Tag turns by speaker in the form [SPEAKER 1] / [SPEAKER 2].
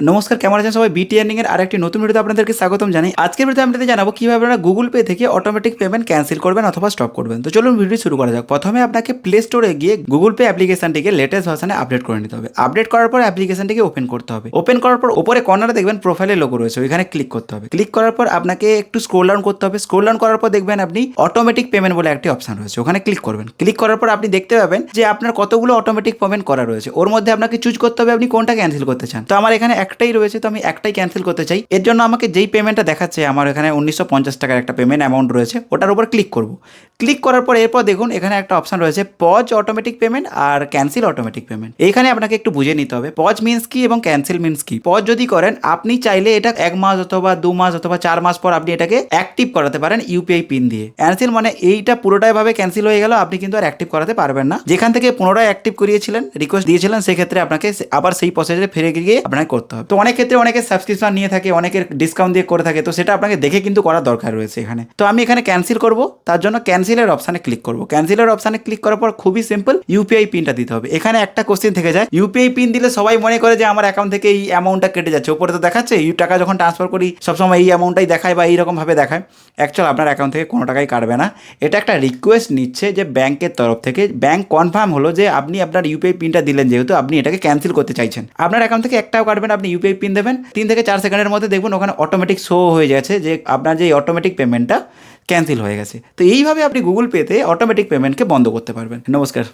[SPEAKER 1] নমস্কার, কেমন আছেন সবাই? বিটি এর আরেকটি নতুন ভিডিওতে আপনাদেরকে স্বাগতম জানাই। আজকের ভিডিওতে আপনাদের জানাব কীভাবে আপনারা গুগল পে থেকে অটোমেটিক পেমেন্ট ক্যান্সেল করবেন অথবা স্টপ করবেন। তো চলুন ভিডিও শুরু করা যাক। প্রথমে আপনাকে প্লে স্টোরে গিয়ে গুগল পে অ্যাপ্লিকেশনটিকে লেটেস্ট ভার্সনে আপডেট করে নিতে হবে। আপডেট করার পর অ্যাপ্লিকেশনটিকে ওপেন করতে হবে। ওপেন করার পর উপরে কর্নারে দেখবেন প্রোফাইলের লোগো রয়েছে, ওইখানে ক্লিক করতে হবে। ক্লিক করার পর আপনাকে একটু স্ক্রোল ডাউন করতে হবে। স্ক্রোল ডাউন করার পর দেখবেন আপনি অটোমেটিক পেমেন্ট বলে একটি অপশন রয়েছে, ওখানে ক্লিক করবেন। ক্লিক করার পর আপনি দেখতে পাবেন যে আপনার কতগুলো অটোমেটিক পেমেন্ট করা রয়েছে। ওর মধ্যে আপনাকে চুজ করতে হবে আপনি কোনটা ক্যান্সেল করতে চান। তো আমার এখানে একটাই রয়েছে, তো আমি একটাই ক্যান্সেল করতে চাই। এর জন্য আমাকে যেই পেমেন্টটা দেখাচ্ছে, আমার এখানে উনিশশো পঞ্চাশ টাকার একটা পেমেন্ট অ্যামাউন্ট রয়েছে, ওটার উপর ক্লিক করব। ক্লিক করার পর এরপর দেখুন, এখানে একটা অপশন রয়েছে পজ অটোমেটিক পেমেন্ট আর ক্যান্সেল অটোমেটিক পেমেন্ট এখানে আপনাকে একটু বুঝে নিতে হবে পজ মিন্স কি এবং ক্যান্সেল মিন্স কি? পজ যদি করেন, আপনি চাইলে এটা এক মাস অথবা দু মাস অথবা চার মাস পর আপনি এটাকে অ্যাক্টিভ করাতে পারেন ইউপিআই পিন দিয়ে। ক্যান্সেল মানে এইটা পুরোটাই ভাবে ক্যান্সেল হয়ে গেল, আপনি কিন্তু আর অ্যাক্টিভ করাতে পারবেন না। যেখান থেকে পুনরায় অ্যাক্টিভ করিয়েছিলেন রিকোয়েস্ট দিয়েছিলেন, সেক্ষেত্রে আপনাকে আবার সেই প্রসেসে ফিরে গিয়ে আপনাকে করতে হবে তো অনেক ক্ষেত্রে অনেকে সাবস্ক্রিপশন নিয়ে থাকে, অনেকের ডিসকাউন্ট দিয়ে করে থাকে, তো সেটা আপনাকে দেখে কিন্তু করার দরকার রয়েছে এখানে। তো আমি এখানে ক্যান্সেল করব, তার জন্য ক্যান্সেলের অপশানে ক্লিক করব। ক্যান্সেলের অপশানে ক্লিক করার পর খুবই সিম্পল ইউপিআই পিনটা দিতে হবে। এখানে একটা কোশ্চেন থেকে যায় ইউপিআই পিন দিলে সবাই মনে করে যে আমার অ্যাকাউন্ট থেকে এই অ্যামাউন্টটা কেটে যাচ্ছে। ওপরে তো দেখাচ্ছে ইউ টাকা যখন ট্রান্সফার করি, সবসময় এই অ্যামাউন্টটাই দেখায় বা এইরকমভাবে দেখায়। অ্যাকচুয়াল আপনার অ্যাকাউন্ট থেকে কোনো টাকাই কাটবে না। এটা একটা রিকোয়েস্ট নিচ্ছে যে ব্যাংকের তরফ থেকে। ব্যাংক কনফার্ম হলো যে আপনি আপনার ইউপিআই পিনটা দিলেন, যেহেতু আপনি এটাকে ক্যান্সেল করতে চাইছেন। আপনার অ্যাকাউন্ট থেকে একটাও কাটবেন আপনি ইউপিআই পিন দেবেন, তিন থেকে চার সেকেন্ডের মধ্যে দেখবেন ওখানে অটোমেটিক শো হয়ে গেছে যে আপনার যে অটোমেটিক পেমেন্টটা ক্যান্সেল হয়ে গেছে। তো এইভাবে আপনি গুগল পেতে অটোমেটিক পেমেন্টকে বন্ধ করতে পারবেন। নমস্কার।